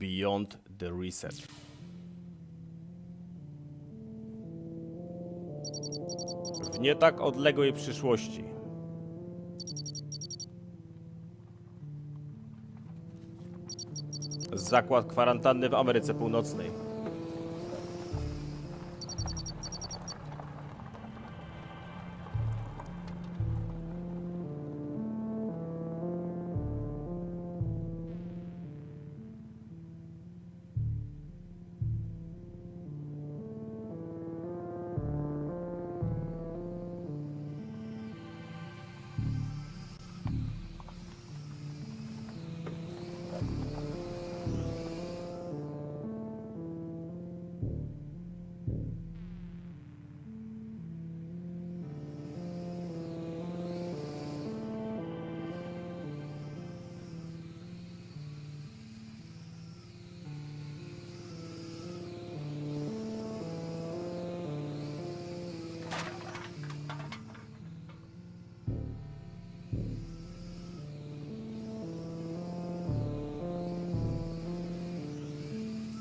Beyond the Reset. W nie tak odległej przyszłości. Zakład kwarantanny w Ameryce Północnej.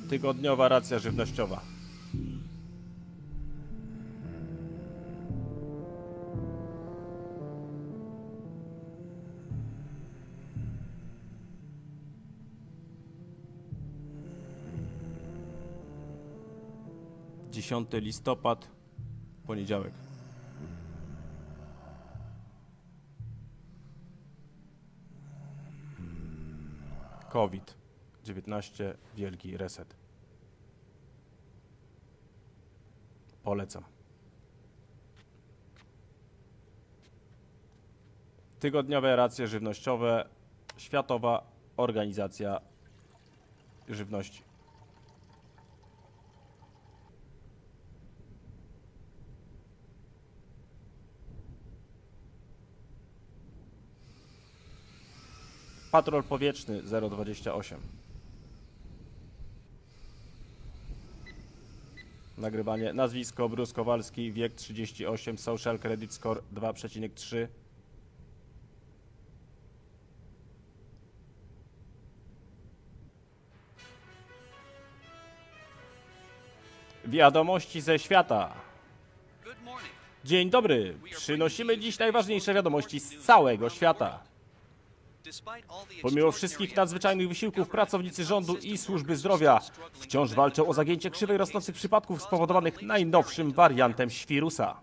Tygodniowa racja żywnościowa. Dziesiąty listopad, poniedziałek. COVID-19, wielki reset. Polecam. Tygodniowe racje żywnościowe, Światowa Organizacja Żywności. Patrol powietrzny 028. Nagrywanie. Nazwisko Bruce Kowalski, wiek 38, social credit score 2,3. Wiadomości ze świata. Dzień dobry. Przynosimy dziś najważniejsze wiadomości z całego świata. Pomimo wszystkich nadzwyczajnych wysiłków pracownicy rządu i służby zdrowia wciąż walczą o zagięcie krzywej rosnących przypadków spowodowanych najnowszym wariantem świrusa.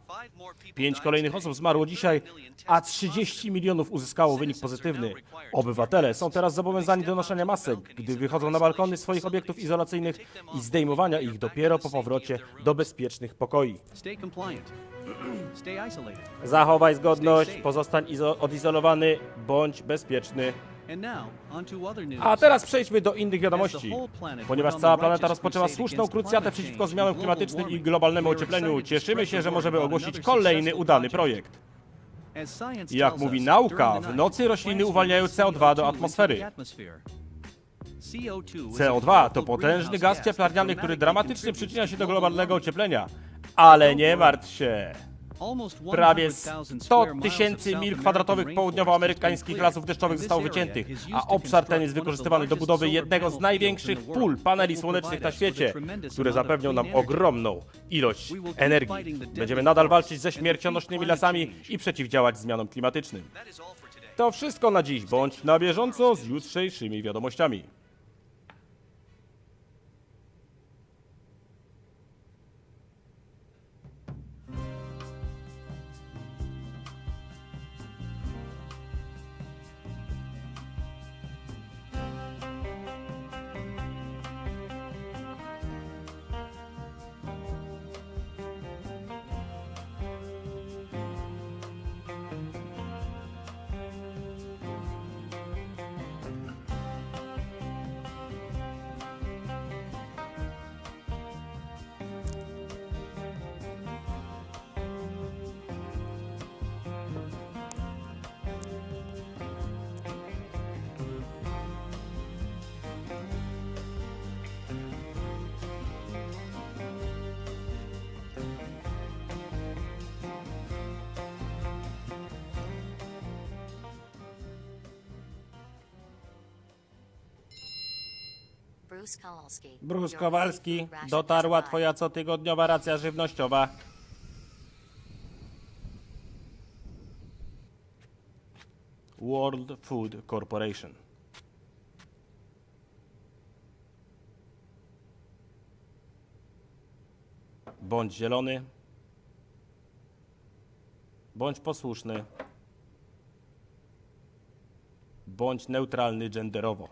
Pięć kolejnych osób zmarło dzisiaj, a 30 milionów uzyskało wynik pozytywny. Obywatele są teraz zobowiązani do noszenia masek, gdy wychodzą na balkony swoich obiektów izolacyjnych i zdejmowania ich dopiero po powrocie do bezpiecznych pokoi. Zachowaj zgodność, pozostań izo- odizolowany, bądź bezpieczny. A teraz przejdźmy do innych wiadomości. Ponieważ cała planeta rozpoczęła słuszną krucjatę przeciwko zmianom klimatycznym i globalnemu ociepleniu, cieszymy się, że możemy ogłosić kolejny udany projekt. Jak mówi nauka, w nocy rośliny uwalniają CO2 do atmosfery. CO2 to potężny gaz cieplarniany, który dramatycznie przyczynia się do globalnego ocieplenia. Ale nie martw się. Prawie 100 tysięcy mil kwadratowych południowoamerykańskich lasów deszczowych zostało wyciętych, a obszar ten jest wykorzystywany do budowy jednego z największych pól paneli słonecznych na świecie, które zapewnią nam ogromną ilość energii. Będziemy nadal walczyć ze śmiercionośnymi lasami i przeciwdziałać zmianom klimatycznym. To wszystko na dziś, bądź na bieżąco z jutrzejszymi wiadomościami. Bruce Kowalski. Bruce Kowalski, dotarła twoja cotygodniowa racja żywnościowa. World Food Corporation. Bądź zielony. Bądź posłuszny. Bądź neutralny genderowo.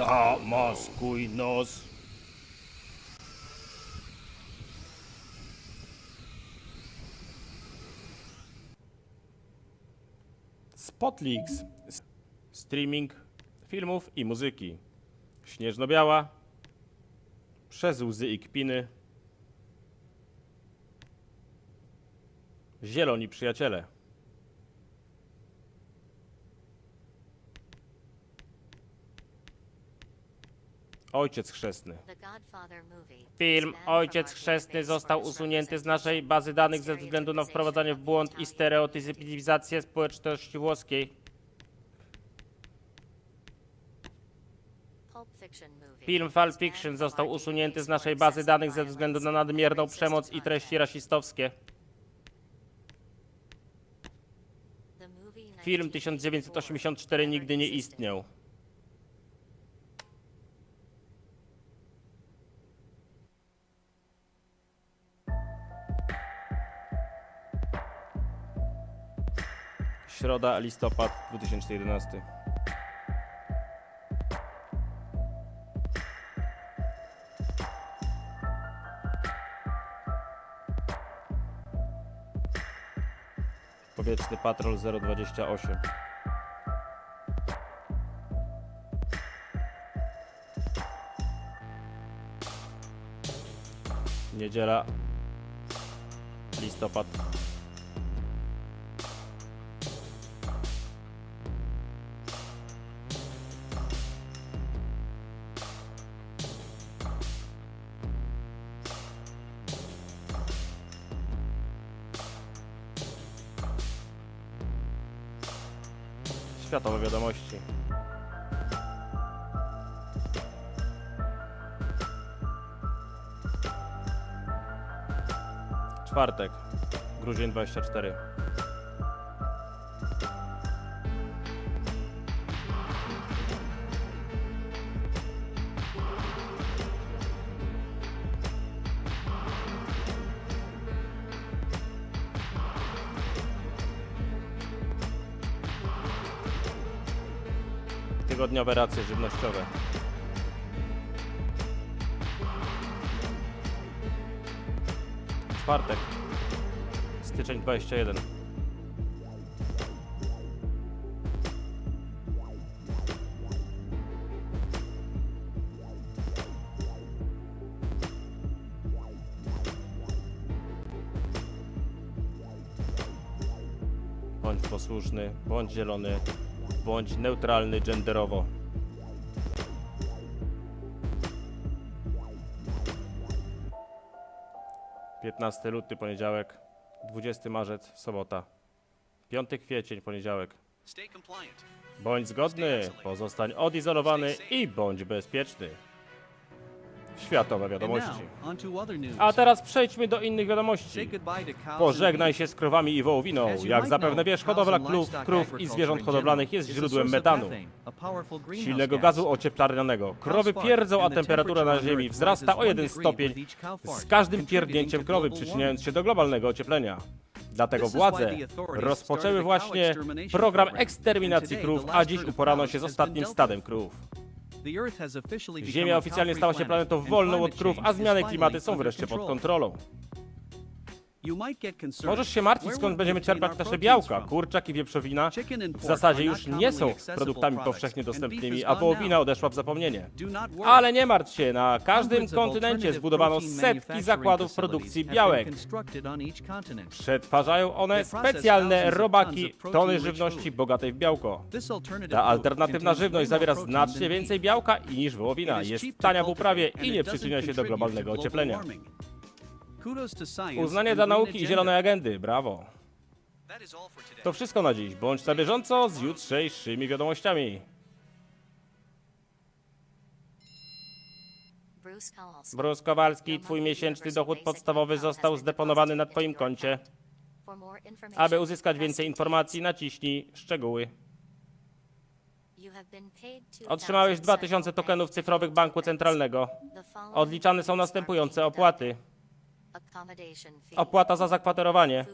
Zamaskuj nos. Streaming filmów i muzyki. Śnieżno-biała. Przez łzy i kpiny. Zieloni przyjaciele. Ojciec chrzestny. Film Ojciec Chrzestny został usunięty z naszej bazy danych ze względu na wprowadzanie w błąd i stereotypizację społeczności włoskiej. Film banned Fiction został usunięty z naszej bazy danych ze względu na nadmierną przemoc i treści rasistowskie. Film 1984 1984 nigdy nie istniał. Środa, listopad 2011. Powietrzny Patrol 028. Niedziela, listopad. Czwartek, grudzień 24. Tygodniowe racje żywnościowe. Czwartek, styczeń 21. Bądź posłuszny, bądź zielony, bądź neutralny genderowo. Piętnasty luty, poniedziałek. 20 marzec, sobota. 5 kwiecień, poniedziałek. Bądź zgodny, pozostań odizolowany i bądź bezpieczny. Światowe wiadomości. A teraz przejdźmy do innych wiadomości. Pożegnaj się z krowami i wołowiną. Jak zapewne wiesz, hodowla krów, krów i zwierząt hodowlanych jest źródłem metanu, silnego gazu ocieplarnianego. Krowy pierdzą, a temperatura na Ziemi wzrasta o jeden stopień z każdym pierdnięciem krowy, przyczyniając się do globalnego ocieplenia. Dlatego władze rozpoczęły właśnie program eksterminacji krów, a dziś uporano się z ostatnim stadem krów. Ziemia oficjalnie stała się planet, planetą wolną od krów, a zmiany klimaty są wreszcie pod kontrolą. Możesz się martwić, skąd będziemy czerpać nasze białka. Kurczak i wieprzowina w zasadzie już nie są produktami powszechnie dostępnymi, a wołowina odeszła w zapomnienie. Ale nie martw się, na każdym kontynencie zbudowano setki zakładów produkcji białek. Przetwarzają one specjalne robaki, tony żywności bogatej w białko. Ta alternatywna żywność zawiera znacznie więcej białka niż wołowina. Jest tania w uprawie i nie przyczynia się do globalnego global ocieplenia. Uznanie dla nauki i zielonej agendy, brawo. To wszystko na dziś. Bądź na bieżąco z jutrzejszymi wiadomościami. Bruce Kowalski. Twój miesięczny dochód podstawowy został zdeponowany na twoim koncie. Aby uzyskać więcej informacji, naciśnij szczegóły. You have been paid 2000 Otrzymałeś 2000 central tokenów cyfrowych Banku Centralnego. Odliczane są następujące opłaty. Opłata za zakwaterowanie,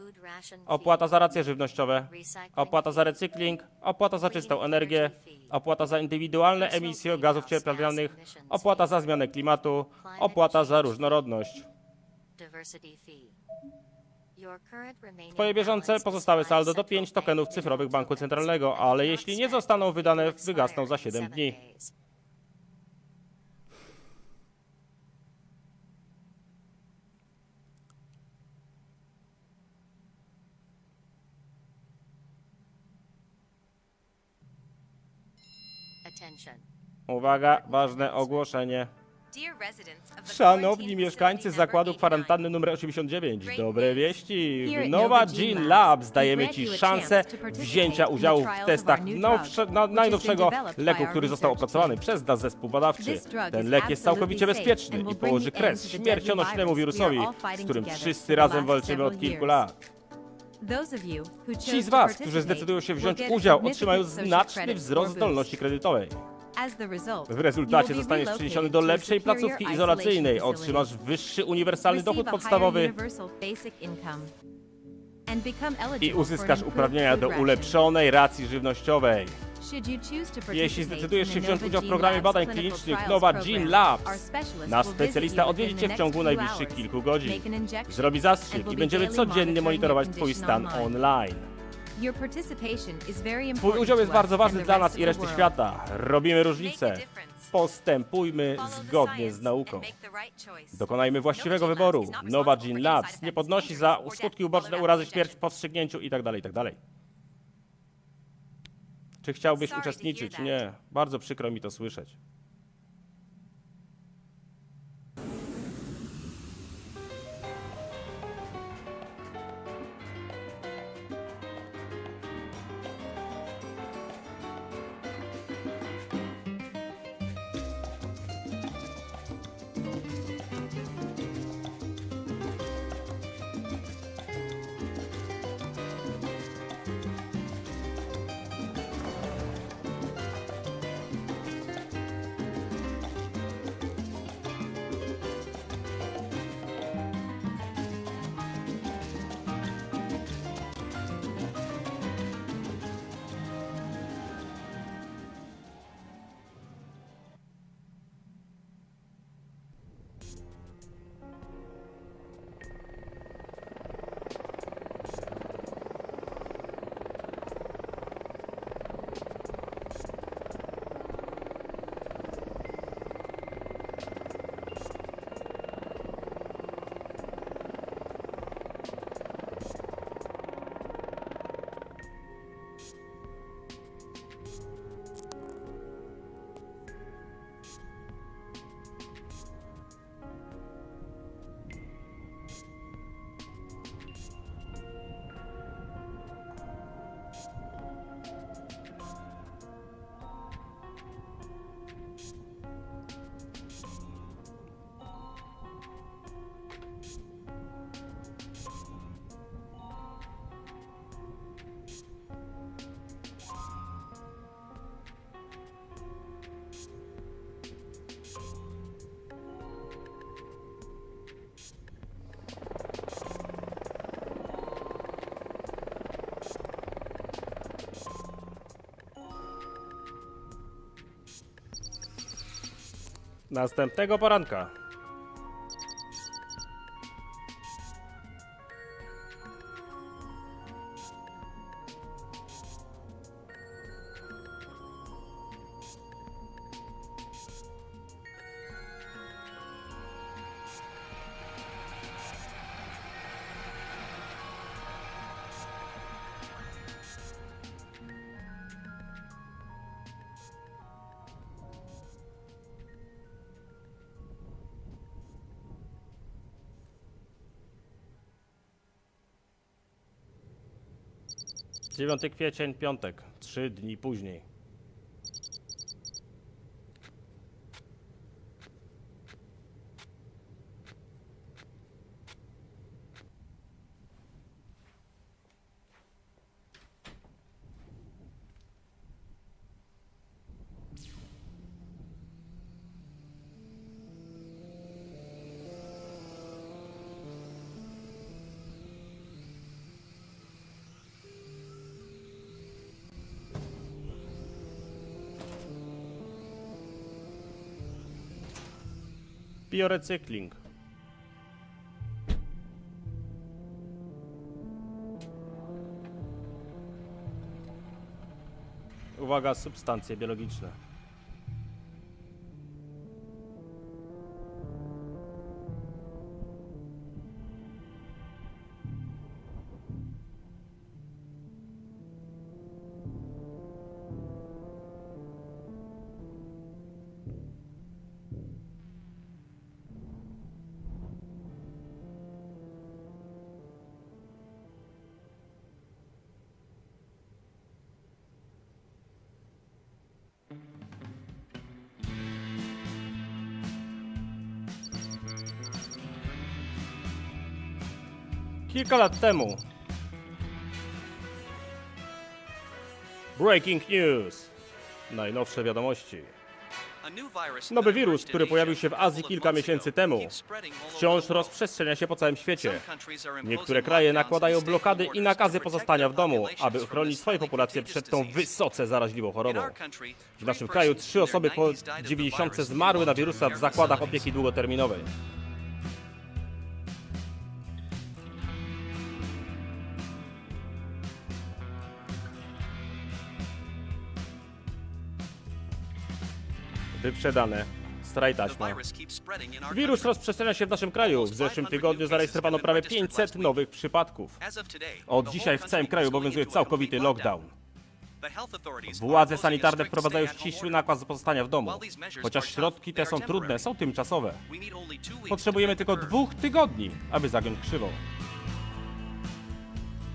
opłata za racje żywnościowe, opłata za recykling, opłata za czystą energię, opłata za indywidualne emisje gazów cieplarnianych, opłata za zmianę klimatu, opłata za różnorodność. Twoje bieżące pozostałe saldo to 5 central tokenów cyfrowych Banku Centralnego, ale jeśli nie zostaną wydane, wygasną za in 7 seven dni. Uwaga, ważne ogłoszenie. Szanowni mieszkańcy zakładu kwarantanny numer 89, dobre wieści! W Nova Gene Labs dajemy Ci szansę wzięcia udziału w testach nowsze, been najnowszego leku, który został opracowany przez nas zespół badawczy. Ten lek jest całkowicie bezpieczny i położy kres śmiercionośnemu wirusowi, z którym wszyscy razem walczymy od kilku lat. Ci z Was, którzy zdecydują się wziąć udział, otrzymają znaczny wzrost zdolności kredytowej. W rezultacie zostaniesz przeniesiony do lepszej placówki izolacyjnej, otrzymasz wyższy uniwersalny dochód podstawowy i uzyskasz uprawnienia do ulepszonej racji żywnościowej. Jeśli zdecydujesz się wziąć Nova udział w programie badań klinicznych Nova Gene Labs, nasz specjalista odwiedzi Cię w ciągu najbliższych kilku godzin. Zrobi zastrzyk i będziemy codziennie monitorować Twój stan online. Twój udział jest bardzo ważny dla nas i reszty świata. Robimy różnicę. Postępujmy zgodnie z nauką. Dokonajmy właściwego Nova Gene wyboru. Responsible Gene Labs nie podnosi za skutki uboczne, urazy, śmierć po wstrzygnięciu itd. itd. Czy chciałbyś uczestniczyć? Nie. Bardzo przykro mi to słyszeć. Następnego poranka. 9 kwiecień, piątek. Trzy dni później. Biorecykling. Uwaga, substancje biologiczne. Kilka lat temu. Breaking news. Najnowsze wiadomości. Nowy wirus, który pojawił się w Azji kilka miesięcy temu, wciąż rozprzestrzenia się po całym świecie. Niektóre kraje nakładają blokady i nakazy pozostania w domu, aby uchronić swoje populacje przed tą wysoce zaraźliwą chorobą. W naszym kraju trzy osoby po 90 zmarły na wirusa w zakładach opieki długoterminowej. Wyprzedane. Straj taśma. Wirus rozprzestrzenia się w naszym kraju. W zeszłym tygodniu zarejestrowano prawie 500 nowych przypadków. Od dzisiaj w całym kraju obowiązuje całkowity lockdown. Władze sanitarne wprowadzają ścisły nakaz pozostania w domu. Chociaż środki te są trudne, są tymczasowe. Potrzebujemy tylko dwóch tygodni, aby zagiąć krzywą.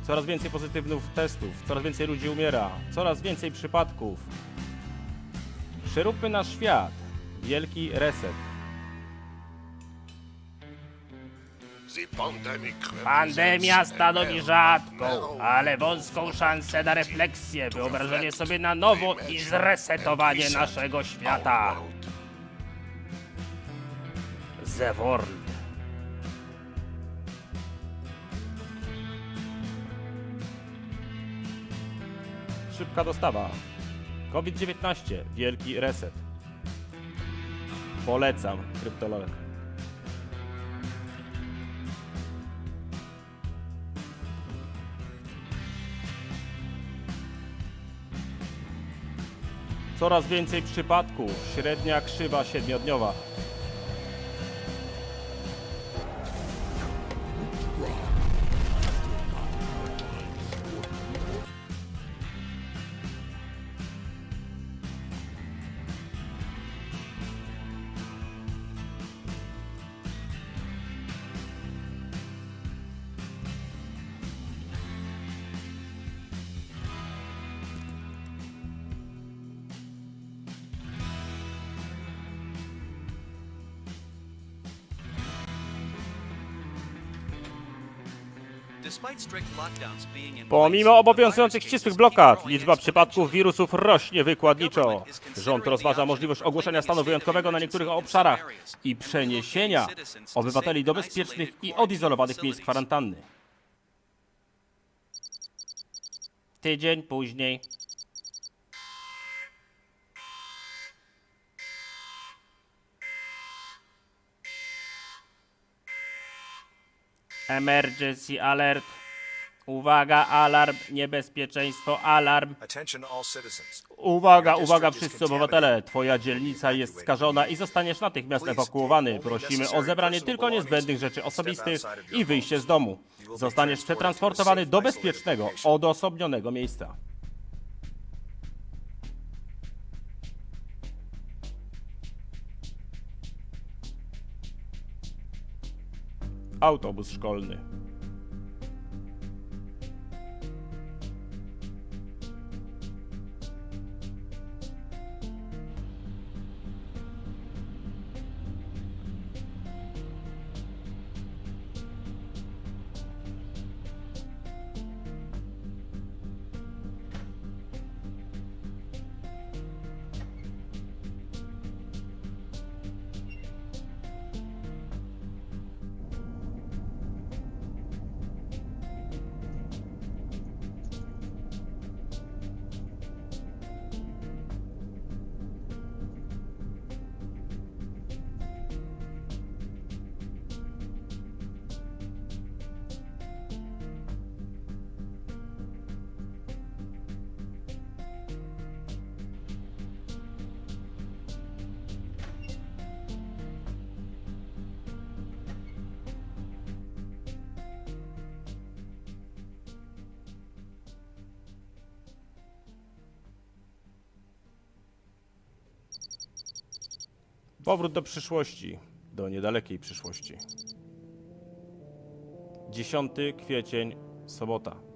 Coraz więcej pozytywnych testów, coraz więcej ludzi umiera, coraz więcej przypadków. Przeróbmy nasz świat. Wielki reset. Pandemia stanowi rzadką, ale wąską szansę na refleksję, wyobrażenie sobie na nowo i zresetowanie naszego świata. The World. Szybka dostawa. COVID-19. Wielki reset. Polecam. Kryptolog. Coraz więcej przypadków. Średnia krzywa siedmiodniowa. Pomimo obowiązujących ścisłych blokad, liczba przypadków wirusów rośnie wykładniczo. Rząd rozważa możliwość ogłoszenia stanu wyjątkowego na niektórych obszarach i przeniesienia obywateli do bezpiecznych i odizolowanych miejsc kwarantanny. Tydzień później. Emergency alert. Uwaga, alarm, niebezpieczeństwo, alarm. Uwaga, uwaga wszyscy obywatele, twoja dzielnica jest skażona i zostaniesz natychmiast ewakuowany. Prosimy o zebranie tylko niezbędnych rzeczy osobistych i wyjście z domu. Zostaniesz przetransportowany do bezpiecznego, odosobnionego miejsca. Autobus szkolny. Powrót do przyszłości. Do niedalekiej przyszłości. 10 kwiecień, sobota.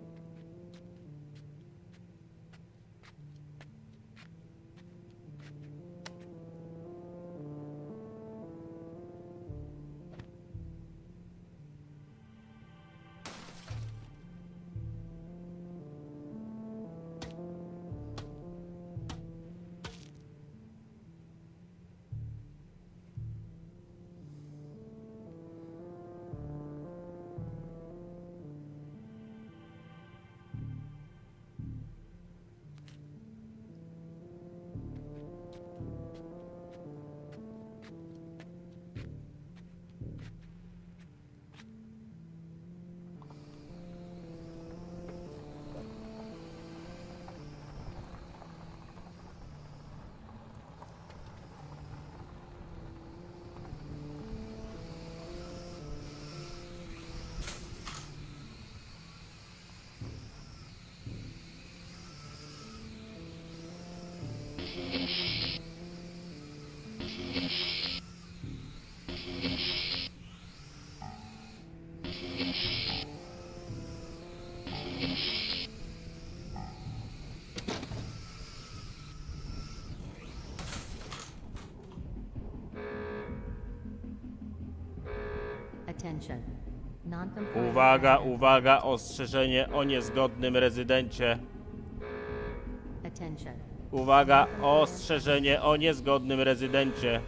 Attention. Uwaga, uwaga, ostrzeżenie o niezgodnym rezydencie. Attention. Uwaga, ostrzeżenie o niezgodnym rezydencie.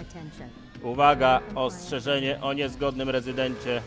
Attention. Uwaga, ostrzeżenie o niezgodnym rezydencie.